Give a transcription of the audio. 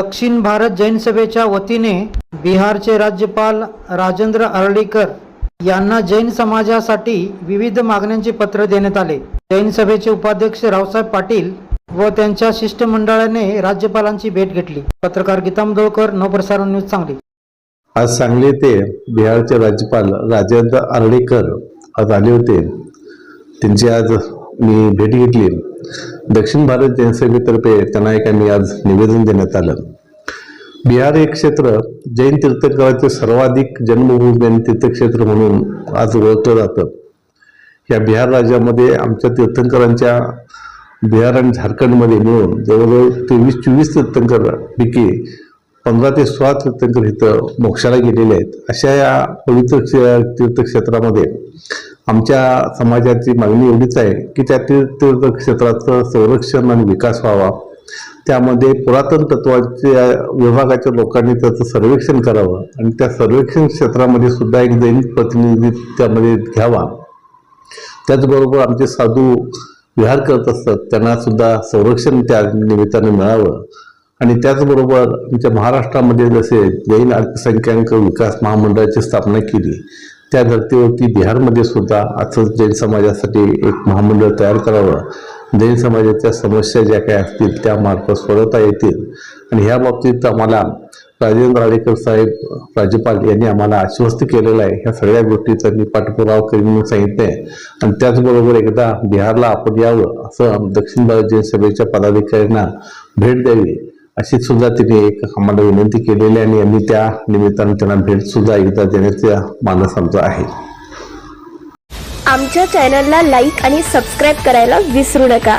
दक्षिण भारत जैन सभेच्या वतीने बिहारचे राज्यपाल राजेंद्र अर्डीकर यांना जैन समाजासाठी विविध मागण्यांचे पत्र देण्यात आले. जैन सभेचे उपाध्यक्ष रावसाहेब पाटील व त्यांच्या शिष्टमंडळाने राज्यपालांची भेट घेतली. पत्रकार गीताम मुदोळकर नवप्रसारण न्यूज सांगली. आज सांगली ते बिहारचे राज्यपाल राजेंद्र आर्डेकर आज आले होते. त्यांची आज मी भेट घेतली. दक्षिण भारत जनसेवेतर्फे त्यांना एक आज निवेदन देण्यात आलं. बिहार हे क्षेत्र जैन तीर्थंकराचे सर्वाधिक जन्मभूमी आणि तीर्थक्षेत्र म्हणून आज ओळखलं जातं. या बिहार राज्यामध्ये आमच्या तीर्थंकरांच्या बिहार आणि झारखंडमध्ये मिळून जवळजवळ तेवीस चोवीस तीर्थंकर पैकी पंधरा ते सोळा तीर्थंकर इथं मोक्षाला गेलेले आहेत. अशा या पवित्र तीर्थक्षेत्रामध्ये आमच्या समाजाची मागणी एवढीच आहे की त्या तीर्थ तीर्थक्षेत्राचं संरक्षण आणि विकास व्हावा. त्यामध्ये पुरातन तत्वाच्या विभागाच्या लोकांनी त्याचं सर्वेक्षण करावं आणि त्या सर्वेक्षण क्षेत्रामध्ये सुद्धा एक दैनिक प्रतिनिधी त्यामध्ये घ्यावा. त्याचबरोबर आमचे साधू विहार करत असतात त्यांना सुद्धा संरक्षण त्या निमित्तानं मिळावं. आणि त्याचबरोबर आमच्या महाराष्ट्रामध्ये जसे जैन अल्पसंख्याक विकास महामंडळाची स्थापना केली त्या धर्तीवरती बिहारमध्ये सुद्धा असंच जैन समाजासाठी एक महामंडळ तयार करावं. जैन समाजाच्या समस्या ज्या काही असतील त्या मार्फत सोडवता येतील. आणि ह्या बाबतीत आम्हाला राजेंद्र राडेकर साहेब राज्यपाल यांनी आम्हाला आश्वस्त केलेलं आहे. ह्या सगळ्या गोष्टीचा मी पाठपुरावा करीन म्हणून सांगितलं आहे आणि त्याचबरोबर एकदा बिहारला आपण यावं असं दक्षिण भारत जैन सभेच्या पदाधिकाऱ्यांना भेट द्यावी. अशी सुद्धा तिने एक आम्हाला विनंती केलेली आहे आणि आम्ही त्या निमित्तानं त्यांना भेट सुद्धा एकदा देण्याचा मानस आमचा आहे. आमच्या चॅनलला लाईक आणि सबस्क्राईब करायला विसरू नका.